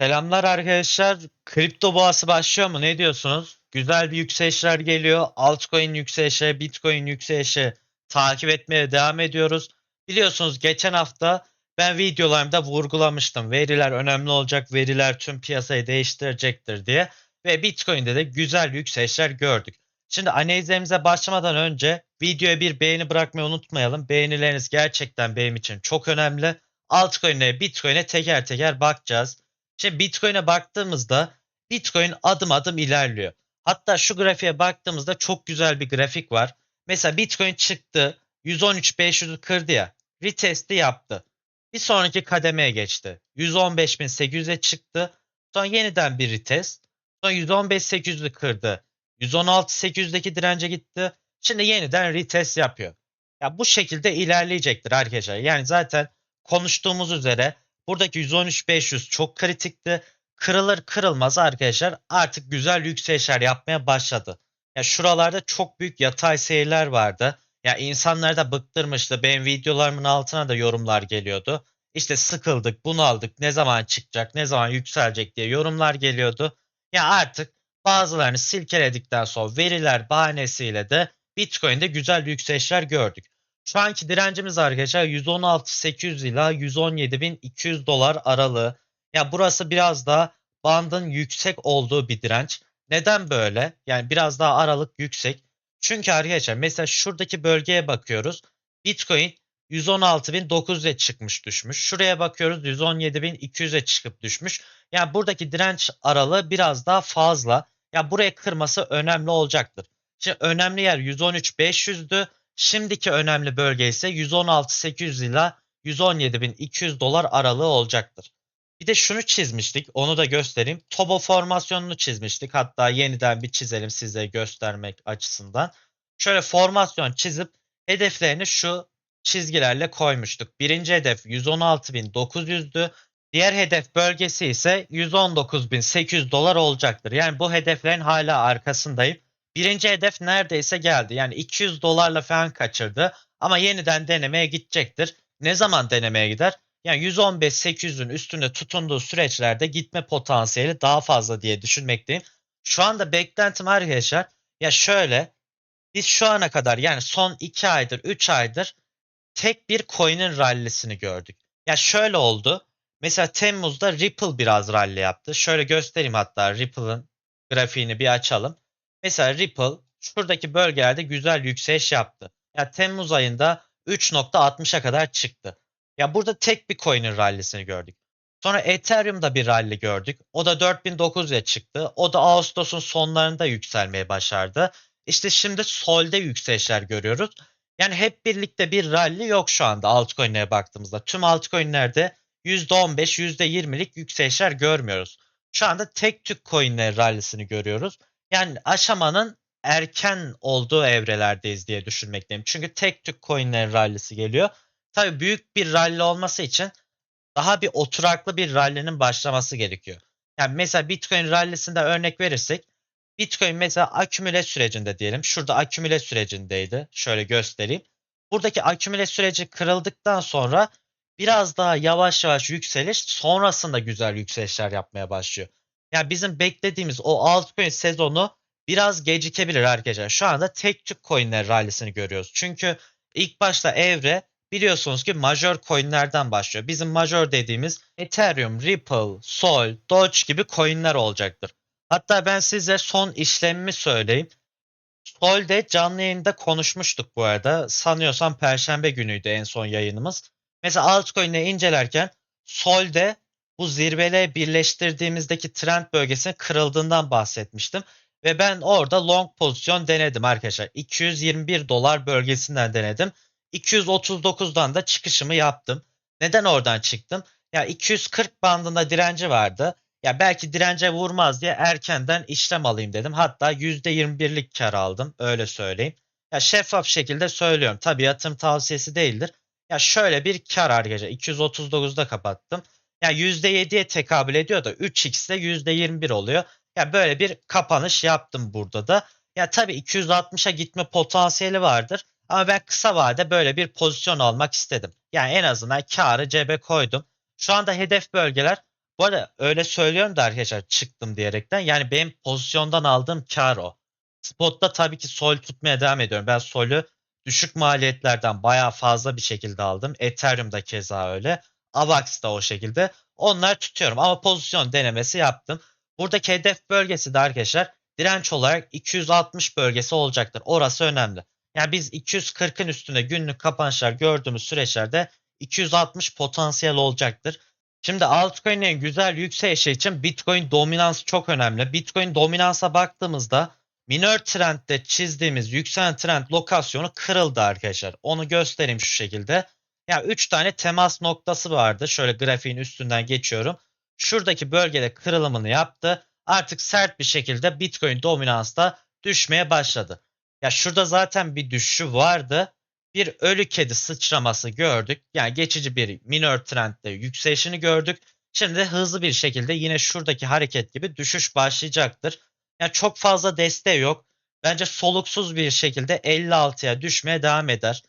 Selamlar arkadaşlar. Kripto boğası başlıyor mu? Ne diyorsunuz? Güzel bir yükselişler geliyor. Altcoin yükselişi, Bitcoin yükselişi takip etmeye devam ediyoruz. Biliyorsunuz geçen hafta ben videolarımda vurgulamıştım. Veriler önemli olacak, veriler tüm piyasayı değiştirecektir diye. Ve Bitcoin'de de güzel yükselişler gördük. Şimdi analizlerimize başlamadan önce videoya bir beğeni bırakmayı unutmayalım. Beğenileriniz gerçekten benim için çok önemli. Altcoin'e, Bitcoin'e teker teker bakacağız. Şimdi Bitcoin'e baktığımızda Bitcoin adım adım ilerliyor. Hatta şu grafiğe baktığımızda çok güzel bir grafik var. Mesela Bitcoin çıktı 113.500'ü kırdı ya retesti yaptı. Bir sonraki kademeye geçti. 115.800'e çıktı. Sonra yeniden bir retest. Sonra 115.800'ü kırdı. 116.800'deki dirence gitti. Şimdi yeniden retest yapıyor. Ya bu şekilde ilerleyecektir arkadaşlar. Yani zaten konuştuğumuz üzere Buradaki 113.500 çok kritikti. Kırılır kırılmaz arkadaşlar artık güzel yükselişler yapmaya başladı. Ya şuralarda çok büyük yatay seyirler vardı. Ya insanlar da bıktırmıştı. Benim videolarımın altına da yorumlar geliyordu. İşte sıkıldık, bunaldık, ne zaman çıkacak, ne zaman yükselecek diye yorumlar geliyordu. Ya artık bazılarını silkeledikten sonra veriler bahanesiyle de Bitcoin'de güzel yükselişler gördük. Şu anki direncimiz arkadaşlar 116.800 ila 117.200 dolar aralığı. Ya burası biraz daha bandın yüksek olduğu bir direnç. Neden böyle? Yani biraz daha aralık yüksek. Çünkü arkadaşlar mesela şuradaki bölgeye bakıyoruz. Bitcoin 116.900'e çıkmış düşmüş. Şuraya bakıyoruz 117.200'e çıkıp düşmüş. Yani buradaki direnç aralığı biraz daha fazla. Ya buraya kırması önemli olacaktır. Şimdi önemli yer 113.500'dü. Şimdiki önemli bölge ise 116.800 ila 117.200 dolar aralığı olacaktır. Bir de şunu çizmiştik. Onu da göstereyim. Tobo formasyonunu çizmiştik. Hatta yeniden bir çizelim size göstermek açısından. Şöyle formasyon çizip hedeflerini şu çizgilerle koymuştuk. Birinci hedef 116.900'dü. Diğer hedef bölgesi ise 119.800 dolar olacaktır. Yani bu hedeflerin hala arkasındayım. Birinci hedef neredeyse geldi. Yani 200 dolarla falan kaçırdı. Ama yeniden denemeye gidecektir. Ne zaman denemeye gider? Yani 115-800'ün üstünde tutunduğu süreçlerde gitme potansiyeli daha fazla diye düşünmekteyim. Şu anda beklentim arkadaşlar ya şöyle biz şu ana kadar yani son 2 aydır 3 aydır tek bir coin'in rallisini gördük. Ya şöyle oldu. Mesela Temmuz'da Ripple biraz rally yaptı. Şöyle göstereyim hatta Ripple'ın grafiğini bir açalım. Mesela Ripple şuradaki bölgelerde güzel yükseliş yaptı. Ya Temmuz ayında 3.60'a kadar çıktı. Ya burada tek bir coin'in rallisini gördük. Sonra Ethereum'da bir rally gördük. O da 4900'e çıktı. O da Ağustos'un sonlarında yükselmeye başardı. İşte şimdi Sol'de yükselişler görüyoruz. Yani hep birlikte bir rally yok şu anda altcoin'lere baktığımızda. Tüm altcoin'lerde %15, %20'lik yükselişler görmüyoruz. Şu anda tek tük coin'lerin rallisini görüyoruz. Yani aşamanın erken olduğu evrelerdeyiz diye düşünmekteyim. Çünkü tek tük coin'lerin rallisi geliyor. Tabii büyük bir rally olması için daha bir oturaklı bir rally'nin başlaması gerekiyor. Yani mesela Bitcoin rallisinde örnek verirsek Bitcoin mesela akümüle sürecinde diyelim. Şurada akümüle sürecindeydi. Şöyle göstereyim. Buradaki akümüle süreci kırıldıktan sonra biraz daha yavaş yavaş yükseliş sonrasında güzel yükselişler yapmaya başlıyor. Yani bizim beklediğimiz o altcoin sezonu biraz gecikebilir arkadaşlar. Şu anda tek tük coinler rallisini görüyoruz. Çünkü ilk başta evre biliyorsunuz ki major coinlerden başlıyor. Bizim major dediğimiz Ethereum, Ripple, Sol, Doge gibi coinler olacaktır. Hatta ben size son işlemimi söyleyeyim. Sol'de canlı yayında konuşmuştuk bu arada. Sanıyorsam perşembe günüydü en son yayınımız. Mesela altcoin'leri incelerken Sol'de bu zirvele birleştirdiğimizdeki trend bölgesinin kırıldığından bahsetmiştim. Ve ben orada long pozisyon denedim arkadaşlar. 221 dolar bölgesinden denedim. 239'dan da çıkışımı yaptım. Neden oradan çıktım? Ya 240 bandında direnci vardı. Ya belki dirence vurmaz diye erkenden işlem alayım dedim. Hatta %21'lik kar aldım. Öyle söyleyeyim. Ya şeffaf şekilde söylüyorum. Tabii yatırım tavsiyesi değildir. Ya şöyle bir kar arkadaşlar. 239'da kapattım. Yani %7'ye tekabül ediyor da 3x'de %21 oluyor. Ya böyle bir kapanış yaptım burada da. Ya tabii 260'a gitme potansiyeli vardır. Ama ben kısa vade böyle bir pozisyon almak istedim. Yani en azından karı cebe koydum. Şu anda hedef bölgeler Bu arada öyle söylüyorum da arkadaşlar çıktım diyerekten. Yani benim pozisyondan aldığım kar o. Spot'ta tabii ki sol tutmaya devam ediyorum. Ben solü düşük maliyetlerden bayağı fazla bir şekilde aldım. Ethereum'da keza öyle. Avax da o şekilde. Onlar tutuyorum ama pozisyon denemesi yaptım. Buradaki hedef bölgesi de arkadaşlar direnç olarak 260 bölgesi olacaktır. Orası önemli. Yani biz 240'ın üstünde günlük kapanışlar gördüğümüz süreçlerde 260 potansiyel olacaktır. Şimdi altcoin'lerin güzel yükselişi için Bitcoin dominansı çok önemli. Bitcoin dominansa baktığımızda minor trendde çizdiğimiz yükselen trend lokasyonu kırıldı arkadaşlar. Onu göstereyim şu şekilde. Ya 3 tane temas noktası vardı. Şöyle grafiğin üstünden geçiyorum. Şuradaki bölgede kırılımını yaptı. Artık sert bir şekilde Bitcoin dominansta düşmeye başladı. Ya şurada zaten bir düşüşü vardı. Bir ölü kedi sıçraması gördük. Yani geçici bir minor trendde yükselişini gördük. Şimdi hızlı bir şekilde yine şuradaki hareket gibi düşüş başlayacaktır. Yani çok fazla desteği yok. Bence soluksuz bir şekilde 56'ya düşmeye devam eder.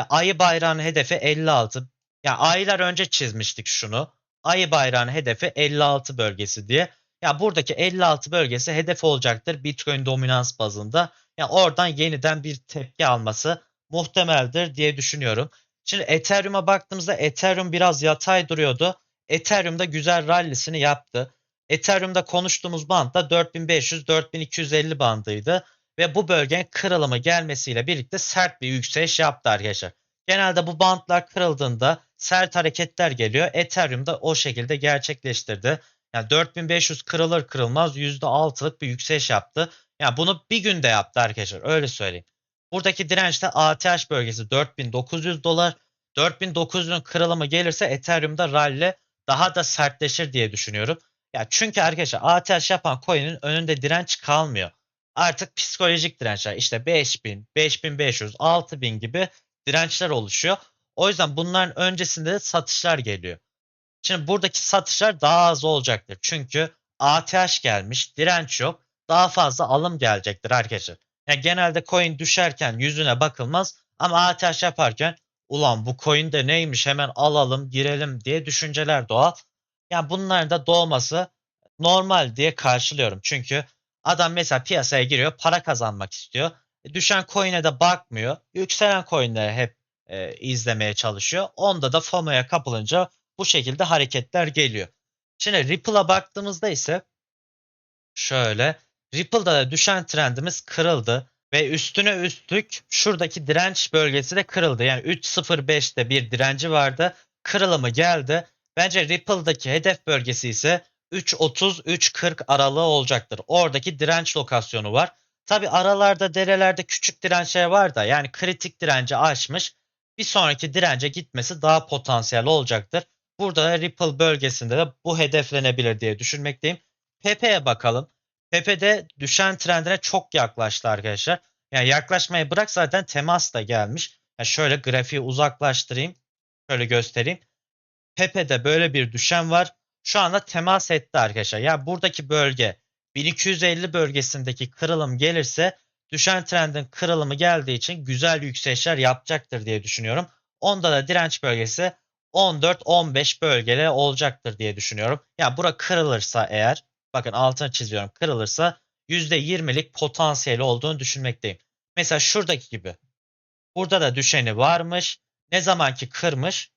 Ya ayı bayrağının hedefi 56. Ya aylar önce çizmiştik şunu. Ayı bayrağının hedefi 56 bölgesi diye. Ya buradaki 56 bölgesi hedef olacaktır Bitcoin dominans bazında. Ya oradan yeniden bir tepki alması muhtemeldir diye düşünüyorum. Şimdi Ethereum'a baktığımızda Ethereum biraz yatay duruyordu. Ethereum'da güzel rallisini yaptı. Ethereum'da konuştuğumuz band da 4500-4250 bandıydı. Ve bu bölgenin kırılımı gelmesiyle birlikte sert bir yükseliş yaptı arkadaşlar. Genelde bu bantlar kırıldığında sert hareketler geliyor. Ethereum da o şekilde gerçekleştirdi. Yani 4500 kırılır kırılmaz %6'lık bir yükseliş yaptı. Yani bunu bir günde yaptı arkadaşlar öyle söyleyeyim. Buradaki dirençte ATH bölgesi 4900 dolar. 4900'ün kırılımı gelirse Ethereum'da rally daha da sertleşir diye düşünüyorum. Ya çünkü arkadaşlar ATH yapan coin'in önünde direnç kalmıyor. Artık psikolojik dirençler işte 5000, 5500, 6000 gibi dirençler oluşuyor. O yüzden bunların öncesinde de satışlar geliyor. Şimdi buradaki satışlar daha az olacaktır. Çünkü ATH gelmiş, direnç yok. Daha fazla alım gelecektir arkadaşlar. Yani genelde coin düşerken yüzüne bakılmaz ama ATH yaparken ulan bu coin de neymiş hemen alalım girelim diye düşünceler doğal. Yani bunların da doğması normal diye karşılıyorum. Çünkü adam mesela piyasaya giriyor para kazanmak istiyor. E, düşen coin'e de bakmıyor. Yükselen coin'leri hep e, izlemeye çalışıyor. Onda da FOMO'ya kapılınca bu şekilde hareketler geliyor. Şimdi Ripple'a baktığımızda ise şöyle Ripple'da da düşen trendimiz kırıldı ve üstüne üstlük şuradaki direnç bölgesi de kırıldı. Yani 3.05'te bir direnci vardı. Kırılımı geldi. Bence Ripple'daki hedef bölgesi ise 3.30-3.40 aralığı olacaktır. Oradaki direnç lokasyonu var. Tabi aralarda derelerde küçük dirençler var da yani kritik direnci aşmış. Bir sonraki dirence gitmesi daha potansiyel olacaktır. Burada da Ripple bölgesinde de bu hedeflenebilir diye düşünmekteyim. Pepe'ye bakalım. Pepe'de düşen trendine çok yaklaştı arkadaşlar. Yani yaklaşmayı bırak zaten temas da gelmiş. Yani şöyle grafiği uzaklaştırayım. Şöyle göstereyim. Pepe'de böyle bir düşen var. Şu anda temas etti arkadaşlar. Yani buradaki bölge 1250 bölgesindeki kırılım gelirse düşen trendin kırılımı geldiği için güzel yükselişler yapacaktır diye düşünüyorum. Onda da direnç bölgesi 14-15 bölgede olacaktır diye düşünüyorum. Ya yani bura kırılırsa eğer bakın altını çiziyorum kırılırsa %20'lik potansiyeli olduğunu düşünmekteyim. Mesela şuradaki gibi. Burada da düşeni varmış. Ne zaman ki kırmış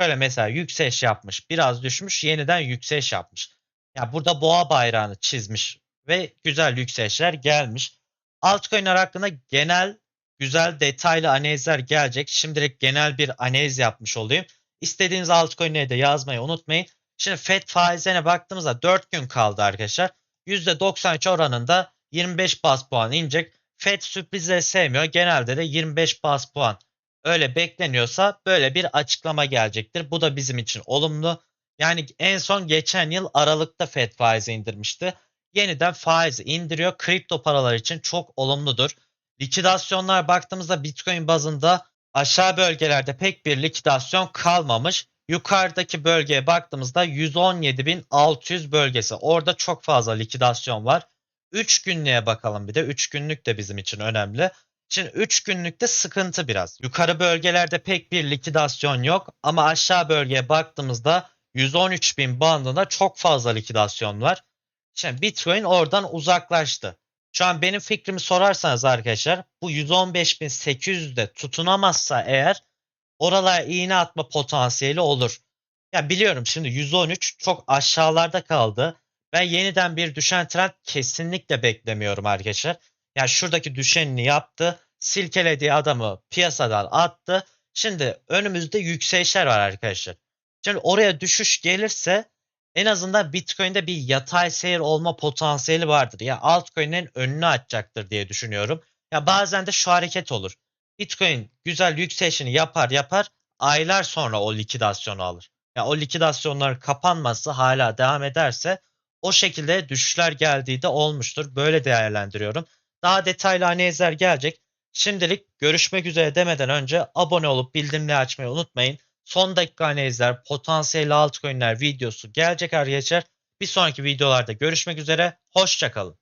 şöyle mesela yükseliş yapmış. Biraz düşmüş yeniden yükseliş yapmış. Ya yani burada boğa bayrağını çizmiş ve güzel yükselişler gelmiş. Altcoin'ler hakkında genel güzel detaylı analizler gelecek. Şimdilik genel bir analiz yapmış olayım. İstediğiniz altcoin'leri de yazmayı unutmayın. Şimdi FED faizine baktığımızda 4 gün kaldı arkadaşlar. %93 oranında 25 bas puan inecek. FED sürprizleri sevmiyor. Genelde de 25 bas puan öyle bekleniyorsa böyle bir açıklama gelecektir. Bu da bizim için olumlu. Yani en son geçen yıl Aralık'ta FED faizi indirmişti. Yeniden faizi indiriyor. Kripto paralar için çok olumludur. Likidasyonlar baktığımızda Bitcoin bazında aşağı bölgelerde pek bir likidasyon kalmamış. Yukarıdaki bölgeye baktığımızda 117.600 bölgesi. Orada çok fazla likidasyon var. 3 günlüğe bakalım bir de. 3 günlük de bizim için önemli. Şimdi 3 günlükte sıkıntı biraz. Yukarı bölgelerde pek bir likidasyon yok ama aşağı bölgeye baktığımızda 113.000 bandında çok fazla likidasyon var. Şimdi Bitcoin oradan uzaklaştı. Şu an benim fikrimi sorarsanız arkadaşlar bu 115.800'de tutunamazsa eğer oralara iğne atma potansiyeli olur. Ya biliyorum şimdi 113 çok aşağılarda kaldı. Ben yeniden bir düşen trend kesinlikle beklemiyorum arkadaşlar. Yani şuradaki düşenini yaptı. Silkelediği adamı piyasadan attı. Şimdi önümüzde yükselişler var arkadaşlar. Şimdi oraya düşüş gelirse en azından Bitcoin'de bir yatay seyir olma potansiyeli vardır. Ya altcoin'lerin önünü açacaktır diye düşünüyorum. Ya bazen de şu hareket olur. Bitcoin güzel yükselişini yapar yapar aylar sonra o likidasyonu alır. Ya o likidasyonların kapanması hala devam ederse o şekilde düşüşler geldiği de olmuştur. Böyle değerlendiriyorum. Daha detaylı analizler gelecek. Şimdilik görüşmek üzere demeden önce abone olup bildirimleri açmayı unutmayın. Son dakika analizler, potansiyel altcoin'ler videosu gelecek arkadaşlar. Bir sonraki videolarda görüşmek üzere. Hoşçakalın.